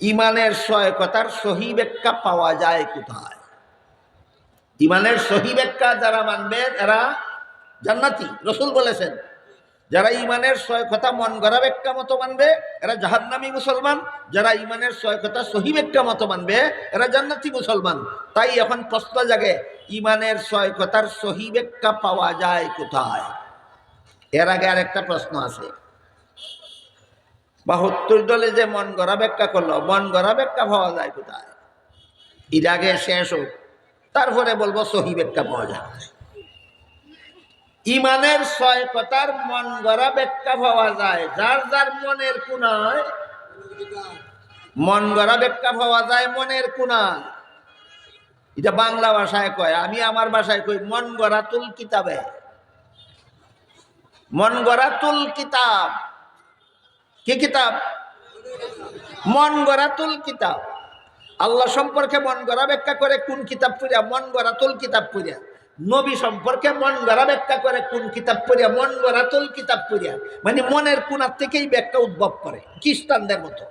ইমানের ছয় কথার সহি ব্যাখ্যা পাওয়া যায় কোথায়? ইমানের সহি ব্যাখ্যা যারা মানবে, এরা জান্নাতি। রসুল বলেছেন, যারা ইমানের কথা মন গড়া ব্যাখ্যা মতো মানবে, এরা জাহান্নামী মুসলমান। যারা ইমানের কথা সহি ব্যাখ্যা মতো মানবে, এরা জান্নাতি মুসলমান। তাই এখন প্রশ্ন জাগে, ইমানের কথার সহি ব্যাখ্যা পাওয়া যায় কোথায়? এর আগে আর একটা প্রশ্ন আছে। বাহাত্তর দলে যে মন গড়া ব্যাখ্যা করল, মন গড়া ব্যাখ্যা পাওয়া যায় কোথায়? আগে শেষ হোক, তারপরে বলব সহি ব্যাখ্যা পাওয়া যায়। ইমানের ছয় কথার মন গড়া ব্যাখ্যা পাওয়া যায়। যার যার মনের কোনায়, মন গড়া ব্যাখ্যা পাওয়া যায় মনের কোনায়। এটা বাংলা ভাষায় কয়, আমি আমার ভাষায় কই, মন গড়া তুল কিতাবে। মন গড়া তুল কিতাব। কি কিতাব? মন গড়াতুল কিতাব। আল্লাহ সম্পর্কে মন গড়া ব্যাখ্যা করে কোন কিতাব পড়িয়া মন গড়াতুল কিতাব পড়িয়া। নবী সম্পর্কে মন গড়া ব্যাখ্যা করে কোন কিতাব পড়িয়া, মন গড়া তুল কিতাব পড়িয়া। মানে মনের কোনার থেকেই ব্যাখ্যা উদ্ভব করে খ্রিস্টানদের মতো।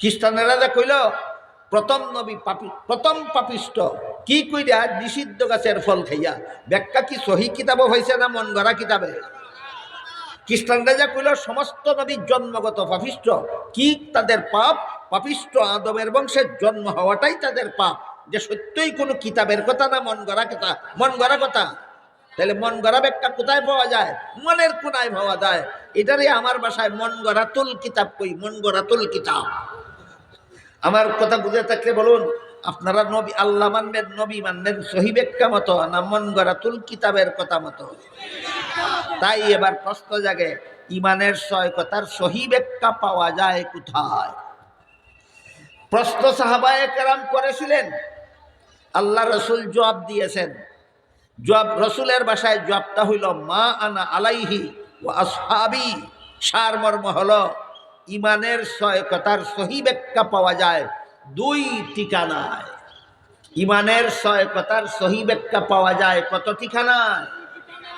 খ্রিস্টানেরা যে কইল, প্রথম নবী পাপি, প্রথম পাপিষ্ট। কি কইরা নিষিদ্ধ গাছের ফল খাইয়া। ব্যাখ্যা কি সহি কিতাবও হয়েছে না মন গড়া কিতাবে? খ্রিস্টানরা যা কইল, সমস্ত নবীর জন্মগত পাপিষ্ট। কি? তাদের পাপ। পাপিষ্ট আদমের বংশের জন্ম হওয়াটাই তাদের পাপ। যে সত্যই কোনো কিতাবের কথা না, মন গড়া কথা। মন গড়া কথা? তাহলে মন গড়া ব্যাখ্যা কোথায় পাওয়া যায়? মনের কোনায় পাওয়া যায়। এটারই আমার বাসায় মন গড়া তুল কিতাব কই? মন গড়া তুল কিতাব। আমার কথা বুঝে থাকলে বলুন, আপনারা নবী, আল্লাহ মানবেন, নবী মানবেন, সহি মতো না মন গড়া তুল কিতাবের কথা মতো? তাই এবার প্রশ্ন জাগে, ইমানের ছয় সহি ব্যাখ্যা পাওয়া যায় কোথায়? প্রশ্ন সাহাবায়ে কেরাম করেছিলেন, আল্লাহ রসুল জবাব দিয়েছেন, জবাব, রসুলের বাসায় জবাবটা হইল, মা আনা আলাইহি ও আসহাবি সার মর্ম হল, ইমানের ছয় সহি ব্যাখ্যা পাওয়া যায় দুই ঠিকানায়। ইমানের ছয় কথার সহি ব্যাখ্যা পাওয়া যায় কত ঠিকানায়?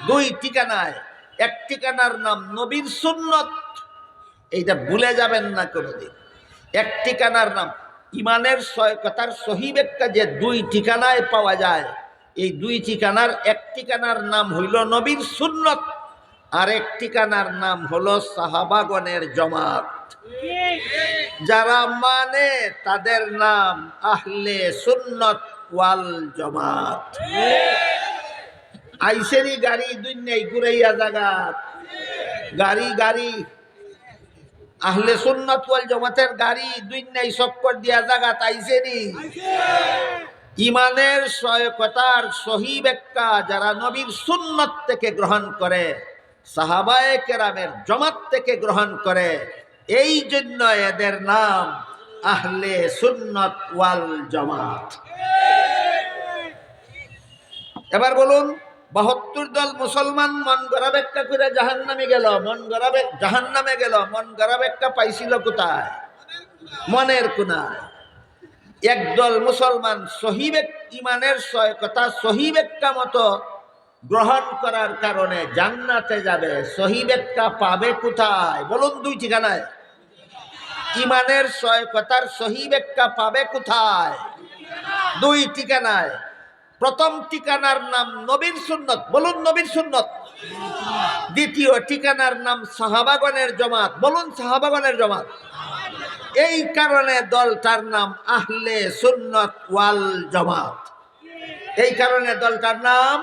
দুই ঠিকানায়। এক ঠিকানার নাম নবীর সুন্নত। এইটা ভুলে যাবেন না কোনোদিন। এক ঠিকানার নাম ইমানের কথার সহি ব্যাখ্যা যে দুই ঠিকানায় পাওয়া যায়, এই দুই ঠিকানার এক ঠিকানার নাম হইল নবীর সুন্নত। আর এক ঠিকানার নাম হলো সাহাবাগনের জমাত। যারা মানে তাদের নাম আহলে সুন্নত ওয়াল জমাত। আইসেরি গাড়ি দুই নেই ঘুরাইয়া জাগাত। গাড়ি গাড়ি। আহলে সুন্নত ওয়াল জমাতের গাড়ি দুই নেই চক্কর দিয়া জাগাত আইসেরি ইমানের ছয় কথার সহি ব্যাখ্যা যারা নবীর সুন্নত থেকে গ্রহণ করে, সাহাবায়ে কেরামের জমাত থেকে গ্রহণ করে, এই জন্য এদের নাম আহলে সুন্নত ওয়াল জমাত। এবার বলুন বাহাত্তর দল মুসলমান, মন গড়া ব্যাখ্যা করে জাহান নামে গেল, মন গড়া জাহান নামে গেল, মন গড়া ব্যাখ্যা পাইছিল কোথায়? মনের কোনায়। একদল মুসলমান সহিবেক ইমানের ছয় কথা সহিবেক্কা মতো গ্রহণ করার কারণে জান্নাতে যাবে সহিবেক্কা পাবে কোথায়? বলুন দুই ঠিকানায়। ইমানের ছয় কথার সহিবেক্কা পাবে কোথায়? দুই ঠিকানায়। প্রথম ঠিকানার নাম নবীর সুন্নত। বলুন নবীর সুন্নত। দ্বিতীয় ঠিকানার নাম সাহাবাগনের জমাত। বলুন সাহাবাগনের জমাত। এই কারণে দলটার নাম আহলে সুন্নত ওয়াল জমাত। এই কারণে দলটার নাম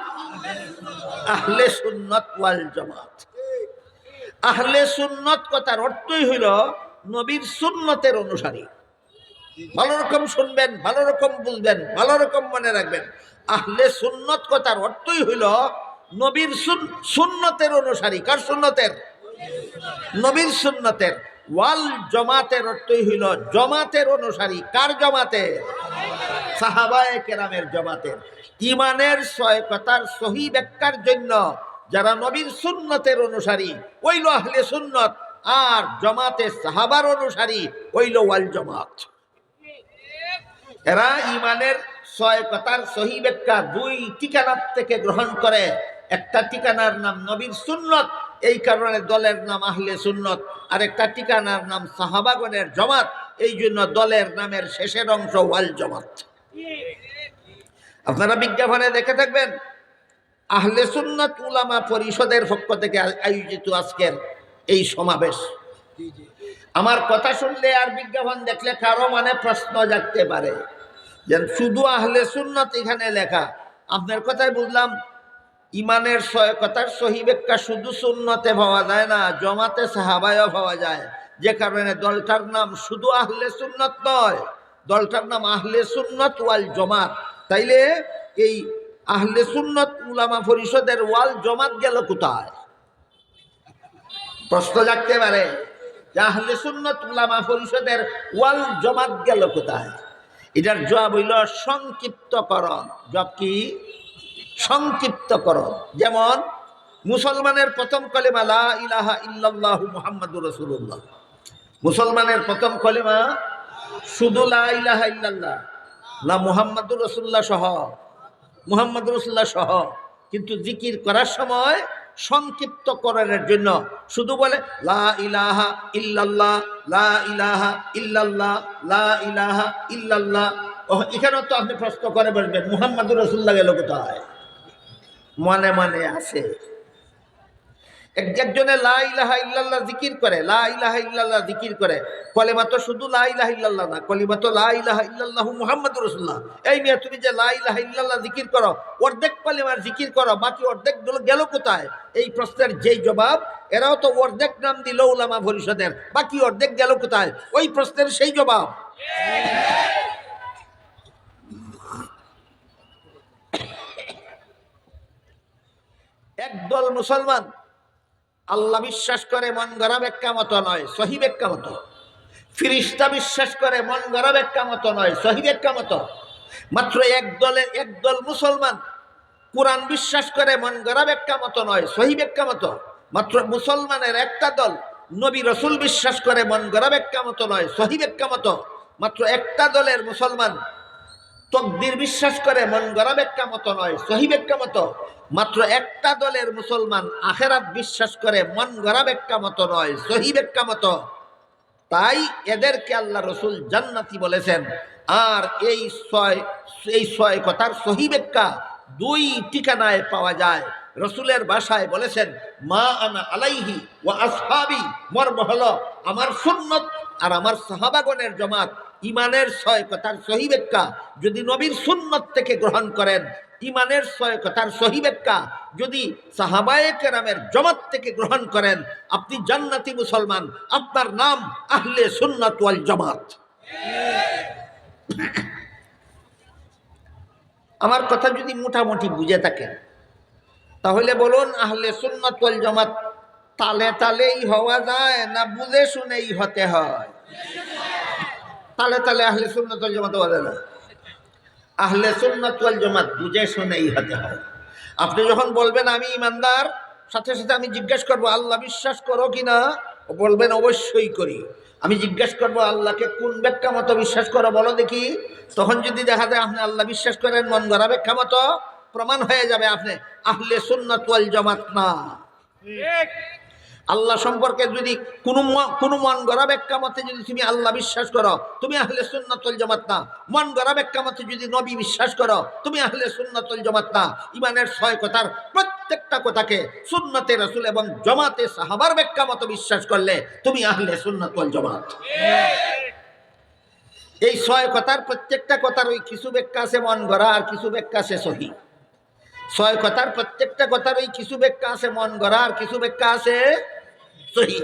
আহলে সুন্নত ওয়াল জমাত। আহলে সুন্নত কথার অর্থই হইল নবীর সুন্নতের অনুসারী। ভালো রকম শুনবেন ভালো রকম বুঝবেন ভালো রকম মনে রাখবেন। আহলে সুন্নত কথার অর্থই হইল নবীর সুন্নতের অনুসারী। কার সুন্নতের? নবীর সুন্নতের। ওয়াল জমাতের অর্থই হইল জমাতের অনুসারী। কার জমাতে? সাহাবায়ে কেরামের জমাতের ইমানের ছয় কথার সহি ব্যাখ্যার জন্য যারা নবীর সুন্নতের অনুসারী ওইল আহলে সুন্নত। আর জমাতে সাহাবার অনুসারী ওইল ওয়াল জমাত। এরা ইমানের ছয় কথার সহি ব্যাখ্যা দুই ঠিকানার থেকে গ্রহণ করে। একটা ঠিকানার নাম নবীর সুন্নত, এই কারণে দলের নাম আহলে সুন্নত। আর একটা ঠিকানার নাম সাহাবাগনের জমাত, এই জন্য দলের নামের শেষের অংশ ওয়াল জমাত। আপনারা বিজ্ঞাপনে দেখে থাকবেন, আহলে সুন্নত উলামা পরিষদের পক্ষ থেকে আয়োজিত আজকের এই সমাবেশ। আমার কথা শুনলে আর বিজ্ঞাপন দেখলে কারও মানে প্রশ্ন জাগতে পারে। যে শুধু আহলে সুন্নত এখানে লেখা। আপনার কথাই বুঝলাম, ইমানের কথার সহি শুধু সুন্নতে পাওয়া যায় না, জমাতে সাহাবায়ও পাওয়া যায়। যে কারণে দলটার নাম শুধু আহলে সুন্নত নয়, দলটার নাম আহলে সুন্নত ওয়াল জমাত। তাইলে এই আহলে সুন্নত উলামা পরিষদের ওয়াল জমাত গেল কোথায়? প্রশ্ন জাগতে পারে আহলে সুন্নত উলামা পরিষদের ওয়াল জমাত গেল কোথায়? এটার জবাব হইল সংক্ষিপ্তকরণ। জব কি? সংক্ষিপ্তকরণ। যেমন, মুসলমানের প্রথম কলেমা লা ইলাহা ইল্লাল্লাহু মুহাম্মাদুর রাসূলুল্লাহ। মুসলমানের প্রথম কলেমা শুধু লা ইলাহা ইল্লাল্লাহ, না মুহাম্মাদুর সহ মুহাম্মদ রসুল্লাহ সহ। কিন্তু জিকির করার সময় সংক্ষিপ্তকরণের জন্য শুধু বলে লা ইলাহা ইল্লাল্লাহ লা ইলাহা ইল্লাল্লাহ, লা ইলাহা ইল্লাল্লাহ। এখানেও তো আপনি প্রশ্ন করে বলবেন মুহাম্মদুর রসুল্লাহ গেল কোথায় মনে মনে আছে। একজনে লা ইলাহা ইল্লাল্লাহ জিকির করে, লা ইলাহা ইল্লাল্লাহ জিকির করে, কলেমা তো শুধু লা ইলাহা ইল্লাল্লাহ না, কলিমা তো লা ইলাহা ইল্লাল্লাহু মুহাম্মাদুর রাসূলুল্লাহ। এই মিয়া, তুমি যে লা ইলাহা ইল্লাল্লাহ জিকির করো, অর্ধেক কলেমার জিকির করো, বাকি অর্ধেকগুলো গেল কোথায়? এই প্রশ্নের যেই জবাব, এরাও তো অর্ধেক নাম দিল উলামা পরিষদের, বাকি অর্ধেক গেল কোথায়? ওই প্রশ্নের সেই জবাব। একদল মুসলমান আল্লাহ বিশ্বাস করে মন গড়া ব্যাখ্যা মতো নয় সহি ব্যাখ্যা মতো। ফিরিস্তা বিশ্বাস করে মন গড়া ব্যাখ্যা মতো নয় সহি ব্যাখ্যা মতো। মাত্র এক দলে একদল মুসলমান, কোরআন বিশ্বাস করে মন গড়া ব্যাখ্যা মতো নয় সহি ব্যাখ্যা মতো। মাত্র মুসলমানের একটা দল, নবী রসুল বিশ্বাস করে মন গড়া ব্যাখ্যা মতো নয় সহি ব্যাখ্যা মতো। মাত্র একটা দলের মুসলমান তকদির বিশ্বাস করে, মন গড়া ব্যাখ্যা মতো নয় সহি ব্যাখ্যা মতো। মাত্র একটা দলের মুসলমান আখেরাত বিশ্বাস করে, মন গড়া ব্যাখ্যা মতো নয় সহি ব্যাখ্যা মতো। তাই এদেরকে আল্লাহ রসুল জান্নাতি বলেছেন। আর এই ছয় এই ছয় কথার সহি ব্যাখ্যা দুই ঠিকানায় পাওয়া যায়। রসুলের বাসায় বলেছেন, মা আনা আলাইহি ও আসহাবি মর্ম হলো আমার সুন্নত আর আমার সাহাবাগণের জমাত। ইমানের ছয় কথার সহি ব্যাখ্যা যদি নবীর সুন্নত থেকে গ্রহণ করেন, ইমানের ছয় কথার সহি ব্যাখ্যা যদি সাহাবায়ে কেরামের জমাত থেকে গ্রহণ করেন, আপনি জান্নাতি মুসলমান, আপনার নাম আহলে সুন্নাত ওয়াল জামাত। আমার কথা যদি মোটামুটি বুঝে থাকেন, তাহলে বলুন আহলে সুন্নাত ওয়াল জামাত তালে তালেই হওয়া যায় না বুঝে শুনেই হতে হয়? তালে তালে আহলে সুন্নাত জামাত হওয়া না। আহলে সুন্নাত জামাত বুঝে শুনেই হতে হয়। আপনি যখন বলবেন, আমি ইমানদার, সাথে সাথে আমি জিজ্ঞেস করব, আল্লাহ বিশ্বাস করো কি না? বলবেন, অবশ্যই করি। আমি জিজ্ঞেস করব, আল্লাহকে কোন ব্যাখ্যা মতো বিশ্বাস করো বলো দেখি? তখন যদি দেখা যায়, আপনি আল্লাহ বিশ্বাস করেন, মন গড়া ব্যাখ্যা মতো, প্রমাণ হয়ে যাবে আপনি, আহলে সুন্নাত জামাত না। আল্লাহ সম্পর্কে যদি কোনো কোনো মন গড়া ব্যাখ্যা মতে যদি তুমি আল্লাহ বিশ্বাস করো, তুমি আহলে সুন্নাতুল জামাত না। মন গড়া ব্যাখ্যা মতে যদি নবী বিশ্বাস করো, তুমি আহলে সুন্নাতুল জামাত না। ইমানের ছয় কথার প্রত্যেকটা কথাকে সুন্নতে রসুল এবং জমাতে সাহাবার ব্যাখ্যা মতো বিশ্বাস করলে তুমি আহলে সুন্নাতুল জামাত। এই ছয় কথার প্রত্যেকটা কথার ওই কিছু ব্যাখ্যা আছে মন গড়া আর কিছু ব্যাখ্যা আছে সহি। ছয় কথার প্রত্যেকটা কথার ওই কিছু ব্যাখ্যা আছে মন গড়া আর কিছু ব্যাখ্যা আছে সহি